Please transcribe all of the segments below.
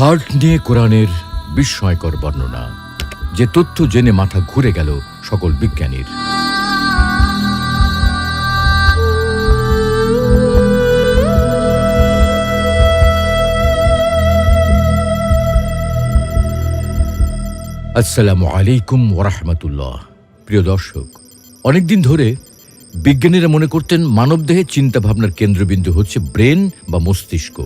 Heart নিয়ে কোরআনের বিস্ময়কর বর্ণনা, যে তথ্য জেনে মাথা ঘুরে গেল সকল বিজ্ঞানীর। আসসালামু আলাইকুম ওরহমতুল্লাহ। প্রিয় দর্শক, অনেকদিন ধরে বিজ্ঞানীরা মনে করতেন মানবদেহে চিন্তা ভাবনার কেন্দ্রবিন্দু হচ্ছে ব্রেন বা মস্তিষ্ক।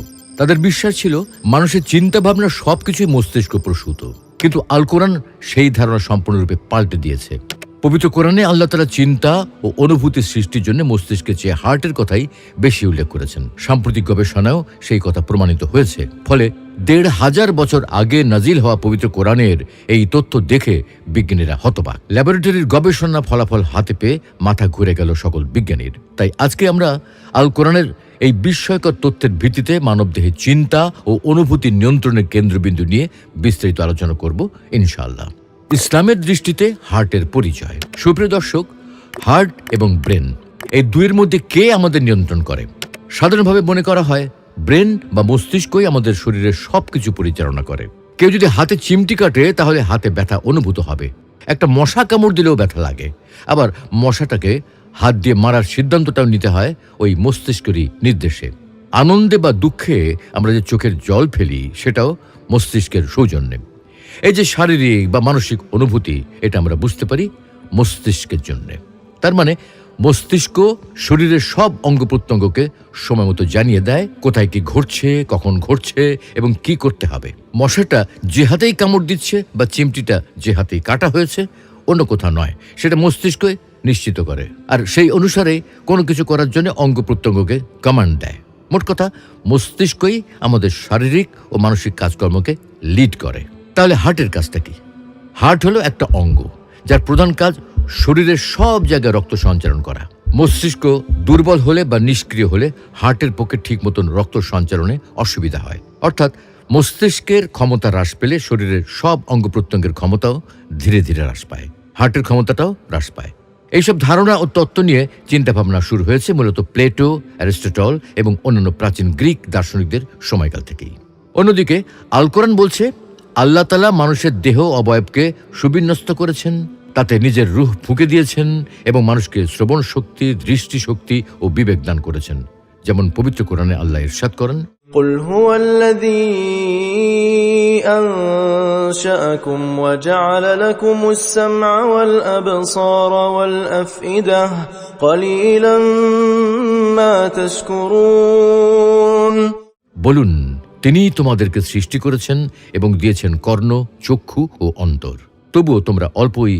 তাদের বিশ্বাস ছিল মানুষের চিন্তা ভাবনা সবকিছুই মস্তিষ্ক প্রসূত। কিন্তু আল কোরআন সেই ধারণা সম্পূর্ণরূপে পাল্টে দিয়েছে। পবিত্র কোরআনে আল্লাহ তালা চিন্তা ও অনুভূতি সৃষ্টির জন্য মস্তিষ্কের চেয়ে হার্টের কথাই বেশি উল্লেখ করেছেন। সাম্প্রতিক গবেষণায়ও সেই কথা প্রমাণিত হয়েছে। ফলে দেড় হাজার বছর আগে নাজিল হওয়া পবিত্র কোরআনের এই তথ্য দেখে বিজ্ঞানীরা হতবাক। ল্যাবরেটরির গবেষণা ফলাফল হাতে পেয়ে মাথা ঘুরে গেল সকল বিজ্ঞানীর। তাই আজকে আমরা আল কোরআনের এই বিস্ময়কর তথ্যের ভিত্তিতে মানবদেহের চিন্তা ও অনুভূতি নিয়ন্ত্রণের কেন্দ্রবিন্দু নিয়ে বিস্তারিত আলোচনা করব ইনশাআল্লাহ। ইসলামের দৃষ্টিতে হার্টের পরিচয়। সুপ্রিয় দর্শক, হার্ট এবং ব্রেন, এই দুইয়ের মধ্যে কে আমাদের নিয়ন্ত্রণ করে? সাধারণভাবে মনে করা হয়, ব্রেন বা মস্তিষ্কই আমাদের শরীরের সবকিছু পরিচালনা করে। কেউ যদি হাতে চিমটি কাটে, তাহলে হাতে ব্যথা অনুভূত হবে। একটা মশা কামড় দিলেও ব্যথা লাগে। আবার মশাটাকে হাত দিয়ে মারার সিদ্ধান্তটাও নিতে হয় ওই মস্তিষ্কেরই নির্দেশে। আনন্দে বা দুঃখে আমরা যে চোখের জল ফেলি, সেটাও মস্তিষ্কের সৌজন্যে। এই যে শারীরিক বা মানসিক অনুভূতি, এটা আমরা বুঝতে পারি মস্তিষ্কের জন্যে। তার মানে মস্তিষ্ক শরীরের সব অঙ্গ প্রত্যঙ্গকে সময় মতো জানিয়ে দেয়, কোথায় কি ঘটছে, কখন ঘটছে এবং কি করতে হবে। মশাটা যে হাতেই কামড় দিচ্ছে বা চিমটিটা যে হাতেই কাটা হয়েছে, অন্য কোথাও নয়। সেটা মস্তিষ্কই নিশ্চিত করে। আর সেই অনুসারে কোনো কিছু করার জন্য অঙ্গ প্রত্যঙ্গকে কমান্ড দেয়। মোট কথা, মস্তিষ্কই আমাদের শারীরিক ও মানসিক কাজকর্মকে লিড করে। তাহলে হার্টের কাজটা কি? হার্ট হলো একটা অঙ্গ, যার প্রধান কাজ শরীরের সব জায়গায় রক্ত সঞ্চালন করা। মস্তিষ্ক দুর্বল হলে বা নিষ্ক্রিয় হলে হার্টের পক্ষে ঠিক মতন রক্ত সঞ্চালনে অসুবিধা হয়। অর্থাৎ মস্তিষ্কের ক্ষমতা হ্রাস পেলে শরীরের সব অঙ্গ প্রত্যঙ্গের ক্ষমতাও ধীরে ধীরে হ্রাস পায়। হার্টের ক্ষমতাটাও হ্রাস পায়। এইসব ধারণা ও তত্ত্ব নিয়ে চিন্তাভাবনা শুরু হয়েছে মূলত প্লেটো, অ্যারিস্টটল এবং অন্যান্য প্রাচীন গ্রিক দার্শনিকদের সময়কাল থেকেই। অন্যদিকে আল কোরআন বলছে, আল্লাহ তালা মানুষের দেহ অবয়বকে সুবিন্যস্ত করেছেন, তাতে নিজের রুহ ফুঁকে দিয়েছেন এবং মানুষকে শ্রবণ শক্তি দৃষ্টি শক্তি ও বিবেক দান করেছেন, যেমন পবিত্র কোরআনে আল্লাহ ইরশাদ করেন قل هو الذي أنشأكم وجعل لكم السمع والأبصار والأفئدة قليلا ما تشكرون বলুন তিনিই তোমাদেরকে সৃষ্টি করেছেন এবং দিয়েছেন কর্ণ চক্ষু ও অন্তর তবুও তোমরা অল্পই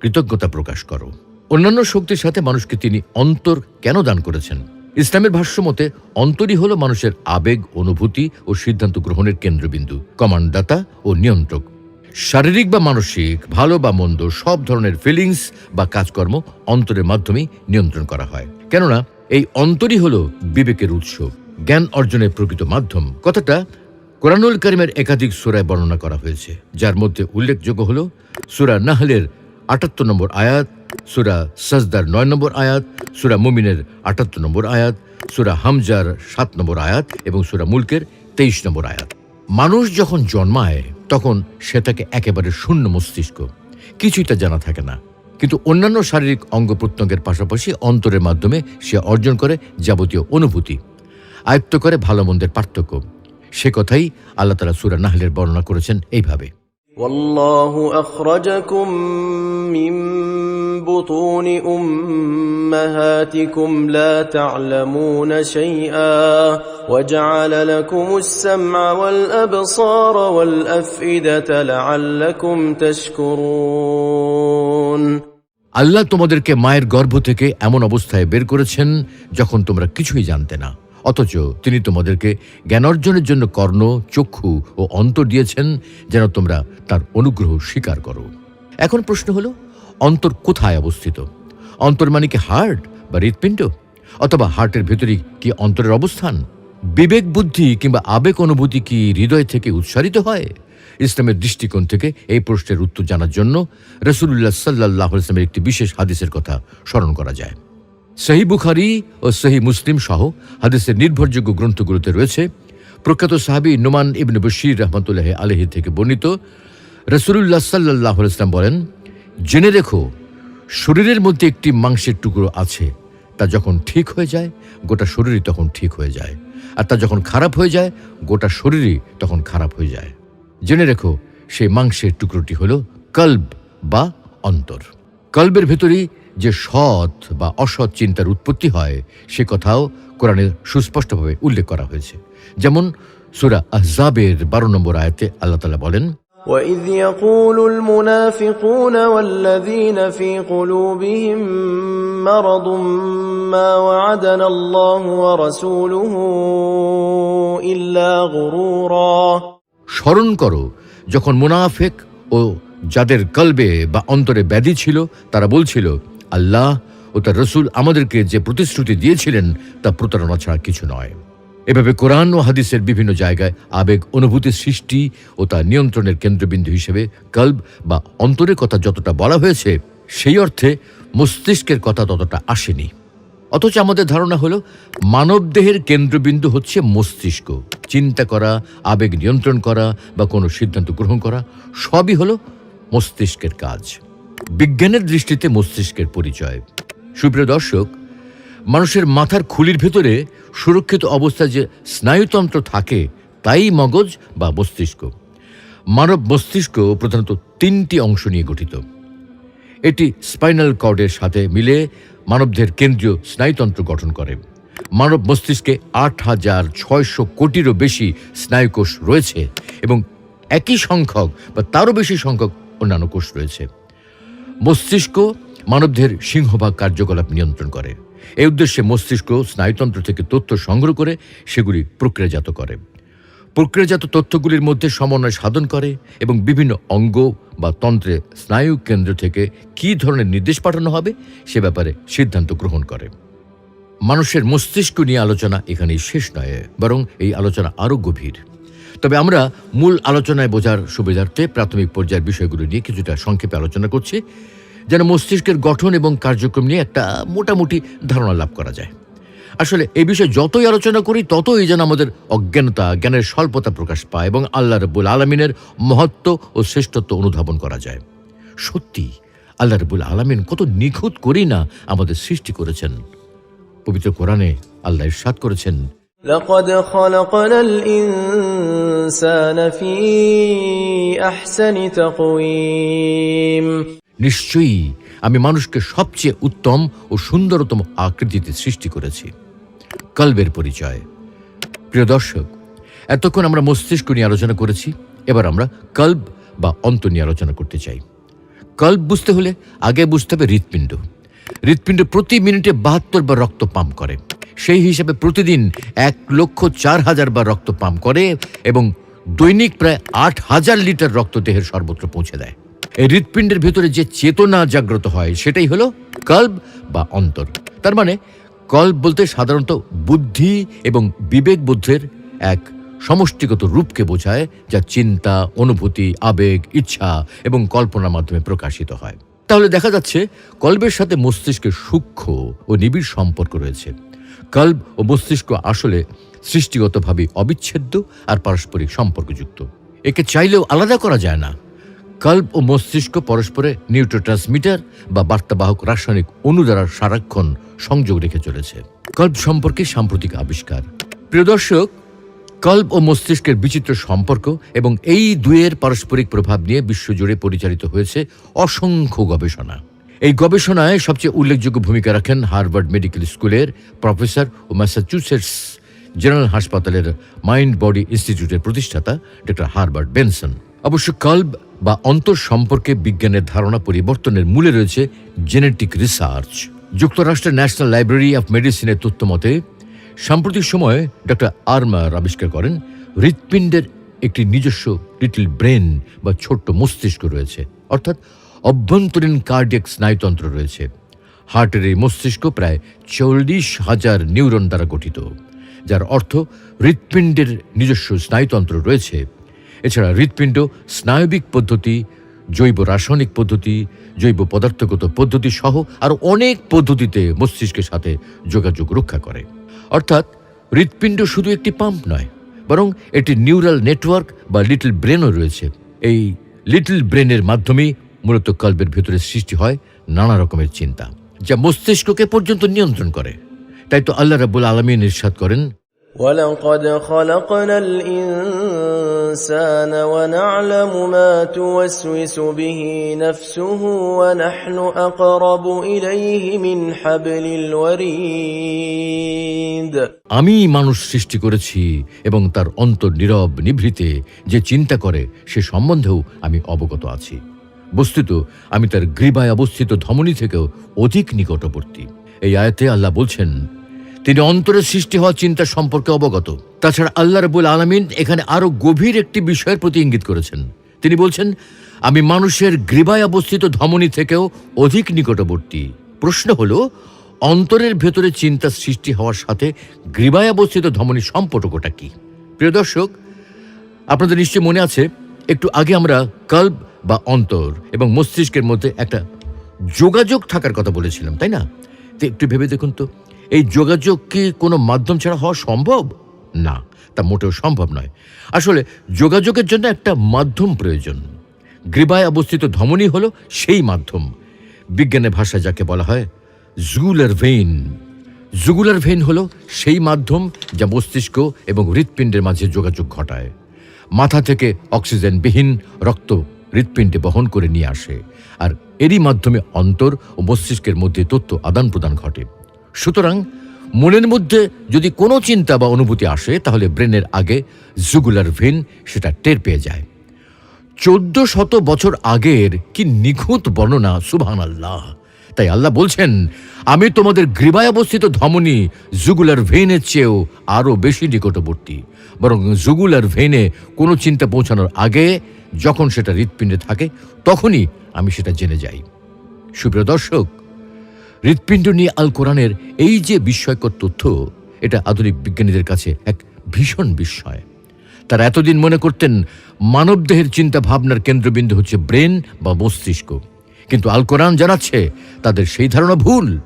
কৃতজ্ঞতা প্রকাশ করো অন্যান্য শক্তির সাথে মানুষকে তিনি অন্তর কেন দান করেছেন ইসলামের ভাষ্য মতে অন্তরই হল মানুষের আবেগ, অনুভূতি ও সিদ্ধান্ত গ্রহণের কেন্দ্রবিন্দু, কমান্ডদাতা ও নিয়ন্ত্রক। শারীরিক বা মানসিক, ভালো বা মন্দ, সব ধরনের ফিলিংস বা কাজকর্ম অন্তরের মাধ্যমেই নিয়ন্ত্রণ করা হয়। কেননা, এই অন্তরই হল বিবেকের উৎস, জ্ঞান অর্জনের প্রকৃত মাধ্যম। কথাটা কোরআনুল করিমের একাধিক সুরায় বর্ণনা করা হয়েছে, যার মধ্যে উল্লেখযোগ্য হল সুরা নাহলের আটাত্তর নম্বর আয়াত, সুরা সজদার নয় নম্বর আয়াত, সুরা মুমিনের আটাত্তর নম্বর আয়াত, সুরা হামজার সাত নম্বর আয়াত এবং সুরা মুলকের তেইশ নম্বর আয়াত। মানুষ যখন জন্মায়, তখন সে তাকে একেবারে শূন্য মস্তিষ্ক। কিছুই তা জানা থাকে না। কিন্তু অন্যান্য শারীরিক অঙ্গ প্রত্যঙ্গের পাশাপাশি অন্তরের মাধ্যমে সে অর্জন করে যাবতীয় অনুভূতি। আয়ত্ত করে ভালো মন্দের পার্থক্য। সে কথাই আল্লাহ তালা সুরা নাহলের বর্ণনা করেছেন এইভাবে। والله أخرجكم من بطون أمهاتكم لا تعلمون شيئا وجعل لكم السمع والأبصار والأفئدة لعلكم تشكرون আল্লাহ তোমাদেরকে মায়ের গর্ভ থেকে এমন অবস্থায় বের করেছেন যখন তোমরা কিছুই জানতে না অথচ তিনি তোমাদেরকে জ্ঞান অর্জনের জন্য কর্ণ, চক্ষু ও অন্তর দিয়েছেন যেন তোমরা তার অনুগ্রহ স্বীকার করো। এখন প্রশ্ন হলো, অন্তর কোথায় অবস্থিত? অন্তর মানে কি হার্ট বা হৃৎপিণ্ড? অথবা হার্টের ভেতরে কি অন্তরের অবস্থান? বিবেক বুদ্ধি কিংবা আবেগ অনুভূতি কি হৃদয় থেকে উৎসারিত হয়? ইসলামের দৃষ্টিকোণ থেকে এই প্রশ্নের উত্তর জানার জন্য রসুল্লাহ সাল্লাহ ইসলামের একটি বিশেষ হাদিসের কথা স্মরণ করা যায়। সহি বুখারি ও সহি মুসলিম সহ হাদিসের নির্ভরযোগ্য গ্রন্থগুলোতে রয়েছে। প্রখ্যাত সাহাবি নোমান ইবনে বশির রহমতুল্লাহ আলহি থেকে বর্ণিত। রসুল্লাহ সাল্লাহ ইসলাম বলেন, জেনে রেখো, শরীরের মধ্যে একটি মাংসের টুকরো আছে, তা যখন ঠিক হয়ে যায়, গোটা শরীরই তখন ঠিক হয়ে যায়। আর তা যখন খারাপ হয়ে যায়, গোটা শরীরই তখন খারাপ হয়ে যায়। জেনে রেখো, সেই মাংসের টুকরোটি হলো কল্ব বা অন্তর। কল্বের ভেতরেই যে সৎ বা অসৎ চিন্তার উৎপত্তি হয় সে কথাও কোরআনে সুস্পষ্টভাবে উল্লেখ করা হয়েছে যেমন সুরা আহজাবের বারো নম্বর আয়াতে আল্লাহ তালা বলেন وإذ يقول المنافقون والذين في قلوبهم مرض ما وعدنا الله ورسوله إلا غرورا স্মরণ করো যখন মুনাফেক ও যাদের কলবে বা অন্তরে ব্যাধি ছিল তারা বলছিল আল্লাহ ও তার রসুল আমাদেরকে যে প্রতিশ্রুতি দিয়েছিলেন তা প্রতারণা ছাড়া কিছু নয়। এভাবে কোরআন ও হাদিসের বিভিন্ন জায়গায় আবেগ অনুভূতির সৃষ্টি ও তা নিয়ন্ত্রণের কেন্দ্রবিন্দু হিসেবে কল্ব বা অন্তরের কথা যতটা বলা হয়েছে, সেই অর্থে মস্তিষ্কের কথা ততটা আসেনি। অথচ আমাদের ধারণা হলো, মানবদেহের কেন্দ্রবিন্দু হচ্ছে মস্তিষ্ক। চিন্তা করা, আবেগ নিয়ন্ত্রণ করা বা কোনো সিদ্ধান্ত গ্রহণ করা, সবই হলো মস্তিষ্কের কাজ। বিজ্ঞানের দৃষ্টিতে মস্তিষ্কের পরিচয়। সুপ্রিয় দর্শক, মানুষের মাথার খুলির ভেতরে সুরক্ষিত অবস্থায় যে স্নায়ুতন্ত্র থাকে, তাই মগজ বা মস্তিষ্ক। মানব মস্তিষ্ক প্রধানত তিনটি অংশ নিয়ে গঠিত। এটি স্পাইনাল কর্ডের সাথে মিলে মানবদের কেন্দ্রীয় স্নায়ুতন্ত্র গঠন করে। মানব মস্তিষ্কে আট হাজার ছয়শো কোটিরও বেশি স্নায়ুকোষ রয়েছে এবং একই সংখ্যক বা তারও বেশি সংখ্যক অন্যান্য কোষ রয়েছে। মস্তিষ্ক মানবদের সিংহভাগ কার্যকলাপ নিয়ন্ত্রণ করে। এই উদ্দেশ্যে মস্তিষ্ক স্নায়ুতন্ত্র থেকে তথ্য সংগ্রহ করে সেগুলি প্রক্রিয়াজাত করে। প্রক্রিয়াজাত তথ্যগুলির মধ্যে সমন্বয় সাধন করে এবং বিভিন্ন অঙ্গ বা তন্ত্রে স্নায়ু কেন্দ্র থেকে কী ধরনের নির্দেশ পাঠানো হবে সে ব্যাপারে সিদ্ধান্ত গ্রহণ করে। মানুষের মস্তিষ্ক নিয়ে আলোচনা এখানেই শেষ নয়, বরং এই আলোচনা আরও গভীর। তবে আমরা মূল আলোচনায় বোঝার সুবিধার্থে প্রাথমিক পর্যায়ের বিষয়গুলো নিয়ে কিছুটা সংক্ষেপে আলোচনা করছি, যেন মস্তিষ্কের গঠন এবং কার্যক্রম নিয়ে একটা মোটামুটি ধারণা লাভ করা যায়। আসলে এই বিষয়ে যতই আলোচনা করি, ততই যেন আমাদের অজ্ঞানতা, জ্ঞানের স্বল্পতা প্রকাশ পায় এবং আল্লাহ রব্বুল আলমিনের মহত্ব ও শ্রেষ্ঠত্ব অনুধাবন করা যায়। সত্যি, আল্লাহ রব্বুল আলমিন কত নিখুঁত করেই না আমাদের সৃষ্টি করেছেন। পবিত্র কোরআনে আল্লাহ ইরশাদ করেছেন لقد خلقنا الإنسان في أحسن تقويم নিশ্চয়ই আমি মানুষকে সবচেয়ে উত্তম ও সুন্দরতম আকৃতিতে সৃষ্টি করেছি কল্বের পরিচয় প্রিয় দর্শক এতক্ষণ আমরা মস্তিষ্ক নিয়ে আলোচনা করেছি এবার আমরা কল্ব বা অন্ত নিয়ে আলোচনা করতে চাই কল্ব বুঝতে হলে আগে বুঝতে হবে হৃৎপিণ্ড হৃৎপিণ্ড প্রতি মিনিটে বাহাত্তর বার রক্ত পাম্প করে সেই হিসাবে প্রতিদিন এক লক্ষ চার হাজার বার রক্ত পাম্প করে এবং দৈনিক প্রায় আট হাজার লিটার রক্ত দেহের সর্বত্র পৌঁছে দেয়। এই হৃৎপিণ্ডের ভিতরে যে চেতনা জাগ্রত হয়, সেটাই হলো কল্ব বা অন্তর। তার মানে কল্ব বলতে সাধারণত বুদ্ধি এবং বিবেক বুদ্ধের এক সমষ্টিগত রূপকে বোঝায়, যা চিন্তা, অনুভূতি, আবেগ, ইচ্ছা এবং কল্পনার মাধ্যমে প্রকাশিত হয়। তাহলে দেখা যাচ্ছে কল্বের সাথে মস্তিষ্কের সূক্ষ্ম ও নিবিড় সম্পর্ক রয়েছে। কল্ব ও মস্তিষ্ক আসলে সৃষ্টিগতভাবে অবিচ্ছেদ্য আর পারস্পরিক সম্পর্কযুক্ত। একে চাইলেও আলাদা করা যায় না। কল্ব ও মস্তিষ্ক পরস্পরে নিউট্রোট্রান্সমিটার বা বার্তাবাহক রাসায়নিক অণু দ্বারা সারাক্ষণ সংযোগ রেখে চলেছে। কল্ব সম্পর্কে সাম্প্রতিক আবিষ্কার। প্রিয় দর্শক কল্ব ও মস্তিষ্কের বিচিত্র সম্পর্ক এবং এই দুয়ের পারস্পরিক প্রভাব নিয়ে বিশ্বজুড়ে পরিচালিত হয়েছে অসংখ্য গবেষণা। এই গবেষণায় সবচেয়ে উল্লেখযোগ্য ভূমিকা রাখেন হার্ভার্ড মেডিকেল স্কুলের প্রফেসর ও ম্যাসাচুসেটস জেনারেল হাসপাতালের মাইন্ড বডি ইনস্টিটিউটের প্রতিষ্ঠাতা ডক্টর হার্বার্ট বেনসন। অবশ্য কল্ব বা অন্তর সম্পর্কে বিজ্ঞানের ধারণা পরিবর্তনের মূলে রয়েছে জেনেটিক রিসার্চ। যুক্তরাষ্ট্রের ন্যাশনাল লাইব্রেরি অফ মেডিসিনের তথ্য মতে, সাম্প্রতিক সময়ে ডক্টর আর্মার আবিষ্কার করেন, হৃৎপিণ্ডের একটি নিজস্ব লিটল ব্রেন বা ছোট্ট মস্তিষ্ক রয়েছে। অর্থাৎ অভ্যন্তরীণ কার্ডিয়াক স্নায়ুতন্ত্র রয়েছে। হার্টের এই মস্তিষ্ক প্রায় চল্লিশ হাজার নিউরন দ্বারা গঠিত, যার অর্থ হৃৎপিণ্ডের নিজস্ব স্নায়ুতন্ত্র রয়েছে। এছাড়া হৃৎপিণ্ড স্নায়বিক পদ্ধতি, জৈব রাসায়নিক পদ্ধতি, জৈব পদার্থগত পদ্ধতি সহ আরও অনেক পদ্ধতিতে মস্তিষ্কের সাথে যোগাযোগ রক্ষা করে। অর্থাৎ হৃৎপিণ্ড শুধু একটি পাম্প নয়, বরং এটি নিউরাল নেটওয়ার্ক বা লিটল ব্রেনও রয়েছে। এই লিটল ব্রেনের মাধ্যমেই মূলত কল্পের ভেতরে সৃষ্টি হয় নানা রকমের চিন্তা যা মস্তিষ্ককে পর্যন্ত নিয়ন্ত্রণ করে তাই তো আল্লাহ রাবুল আলমী নির্সাদ করেন ولقد خلقنا الإنسان ونعلم ما توسوس به نفسه ونحن أقرب إليه من حبل الوريد আমি মানুষ সৃষ্টি করেছি এবং তার অন্তর নীরব নিভৃতে যে চিন্তা করে সে সম্বন্ধেও আমি অবগত আছি বস্তুত, আমি তার গ্রীবায় অবস্থিত ধমনী থেকেও অধিক নিকটবর্তী। এই আয়াতে আল্লাহ বলছেন, তিনি অন্তরে সৃষ্টি হওয়া চিন্তা সম্পর্কে অবগত। তাছাড়া আল্লাহ রবুল আলমিন এখানে আরও গভীর একটি বিষয়ের প্রতি ইঙ্গিত করেছেন। তিনি বলছেন, আমি মানুষের গ্রীবায় অবস্থিত ধমনী থেকেও অধিক নিকটবর্তী। প্রশ্ন হলো, অন্তরের ভেতরে চিন্তা সৃষ্টি হওয়ার সাথে গ্রীবায় অবস্থিত ধমনী সম্পর্কটা কি? প্রিয় দর্শক, আপনাদের নিশ্চয় মনে আছে একটু আগে আমরা কল্ব বা অন্তর এবং মস্তিষ্কের মধ্যে একটা যোগাযোগ থাকার কথা বলেছিলাম, তাই না? তো একটু ভেবে দেখুন তো, এই যোগাযোগ কি কোনো মাধ্যম ছাড়া হওয়া সম্ভব? না, তা মোটেও সম্ভব নয়। আসলে যোগাযোগের জন্য একটা মাধ্যম প্রয়োজন। গ্রীবায় অবস্থিত ধমনী হলো সেই মাধ্যম। বিজ্ঞানের ভাষায় যাকে বলা হয় জুগুলার ভেইন। জুগুলার ভেইন হলো সেই মাধ্যম যা মস্তিষ্ক এবং হৃৎপিণ্ডের মাঝে যোগাযোগ ঘটায়। মাথা থেকে অক্সিজেনবিহীন রক্ত হৃৎপিণ্ডে বহন করে নিয়ে আসে। আর এরই মাধ্যমে অন্তর ও মস্তিষ্কের মধ্যে তথ্য আদান প্রদান ঘটে। সুতরাং মনের মধ্যে যদি কোনো চিন্তা বা অনুভূতি আসে, তাহলে ব্রেনের আগে জুগুলার ভিন সেটা টের পেয়ে যায়। চোদ্দ শত বছর আগের কি নিখুঁত বর্ণনা সুবহান আল্লাহ তাই আল্লাহ বলছেন, আমি তোমাদের গ্রীবায় অবস্থিত ধমনী জুগুলার ভেনের চেয়েও আরও বেশি নিকটবর্তী। বরং জুগুলার ভেনে কোনো চিন্তা পৌঁছানোর আগে যখন সেটা হৃৎপিণ্ডে থাকে, তখনই আমি সেটা জেনে যাই। সুপ্রিয় দর্শক, হৃৎপিণ্ড নিয়ে আল কোরআনের এই যে বিস্ময়কর তথ্য, এটা আধুনিক বিজ্ঞানীদের কাছে এক ভীষণ বিস্ময়। তারা এতদিন মনে করতেন, মানবদেহের চিন্তা ভাবনার কেন্দ্রবিন্দু হচ্ছে ব্রেন বা মস্তিষ্ক। কিন্তু আল কোরআন জানাচ্ছে তাদের সেই ধারণা ভুল।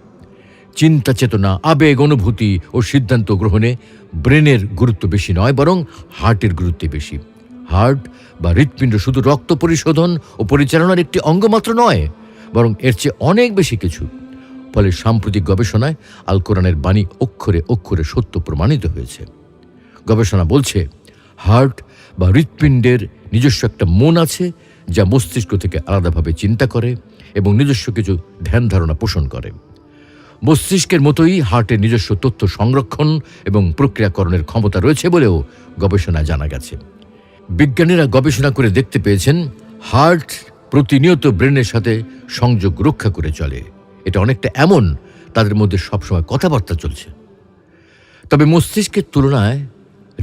চিন্তা, চেতনা, আবেগ, অনুভূতি ও সিদ্ধান্ত গ্রহণে ব্রেনের গুরুত্ব বেশি নয়, বরং হার্টের গুরুত্ব বেশি। হার্ট বা হৃৎপিণ্ড শুধু রক্ত পরিশোধন ও পরিচালনার একটি অঙ্গ মাত্র নয়, বরং এর চেয়ে অনেক বেশি কিছু। ফলে সাম্প্রতিক গবেষণায় আল কোরআনের বাণী অক্ষরে অক্ষরে সত্য প্রমাণিত হয়েছে। গবেষণা বলছে, হার্ট বা হৃৎপিণ্ডের নিজস্ব একটা মন আছে যা মস্তিষ্ক থেকে আলাদাভাবে চিন্তা করে এবং নিজস্ব কিছু ধ্যান ধারণা পোষণ করে। মস্তিষ্কের মতোই হার্টের নিজস্ব তথ্য সংরক্ষণ এবং প্রক্রিয়াকরণের ক্ষমতা রয়েছে বলেও গবেষণায় জানা গেছে। বিজ্ঞানীরা গবেষণা করে দেখতে পেয়েছেন, হার্ট প্রতিনিয়ত ব্রেনের সাথে সংযোগ রক্ষা করে চলে। এটা অনেকটা এমন, তাদের মধ্যে সবসময় কথাবার্তা চলছে। তবে মস্তিষ্কের তুলনায়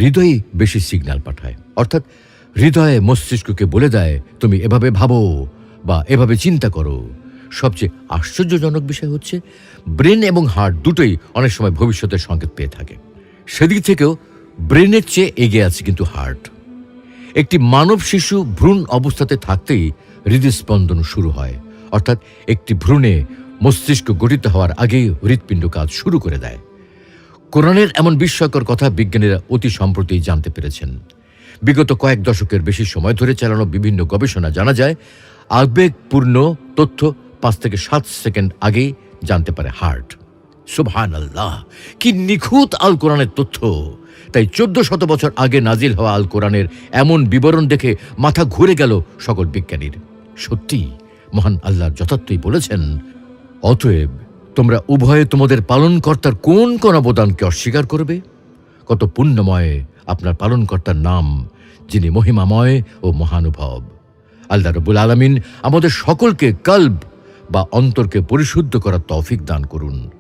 হৃদয়ই বেশি সিগন্যাল পাঠায়, অর্থাৎ হৃদয়ে মস্তিষ্ককে বলে দেয়, তুমি এভাবে ভাবো বা এভাবে চিন্তা করো। সবচেয়ে আশ্চর্যজনক বিষয় হচ্ছে, ব্রেন এবং হার্ট দুটোই অনেক সময় ভবিষ্যতের সংকেত পেয়ে থাকে। সেদিক থেকেও ব্রেনের চেয়ে এগিয়ে আছে কিন্তু হার্ট। একটি মানব শিশু ভ্রূণ অবস্থাতে থাকতেই হৃদস্পন্দন শুরু হয়। অর্থাৎ একটি ভ্রূণে মস্তিষ্ক গঠিত হওয়ার আগেই হৃৎপিণ্ড কাজ শুরু করে দেয়। কোরআনের এমন বিস্ময়কর কথা বিজ্ঞানীরা অতি সম্প্রতি জানতে পেরেছেন। বিগত কয়েক দশকের বেশি সময় ধরে চালানো বিভিন্ন গবেষণা জানা যায়, আবেগপূর্ণ তথ্য পাঁচ থেকে সাত সেকেন্ড আগেই জানতে পারে হার্ট। সুবহান আল্লাহ কি নিখুঁত আল কোরআনের তথ্য! তাই চোদ্দ শত বছর আগে নাজিল হওয়া আল কোরআনের এমন বিবরণ দেখে মাথা ঘুরে গেল সকল বিজ্ঞানীর। সত্যি, মহান আল্লাহ যথার্থই বলেছেন, অতএব তোমরা উভয়ে তোমাদের পালনকর্তার কোন কোন অবদানকে অস্বীকার করবে? কত পুণ্যময় আপনার পালনকর্তার নাম, যিনি মহিমাময় ও মহানুভব। আল্লাহ রবুল আলমিন আমাদের সকলকে কল্ব বা অন্তরকে পরিশুদ্ধ করার তৌফিক দান করুন।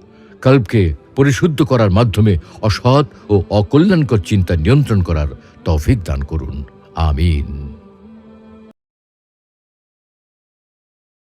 কল্পকে পরিশুদ্ধ করার মাধ্যমে অসৎ ও অকল্যাণকর চিন্তা নিয়ন্ত্রণ করার তৌফিক দান করুন। আমিন।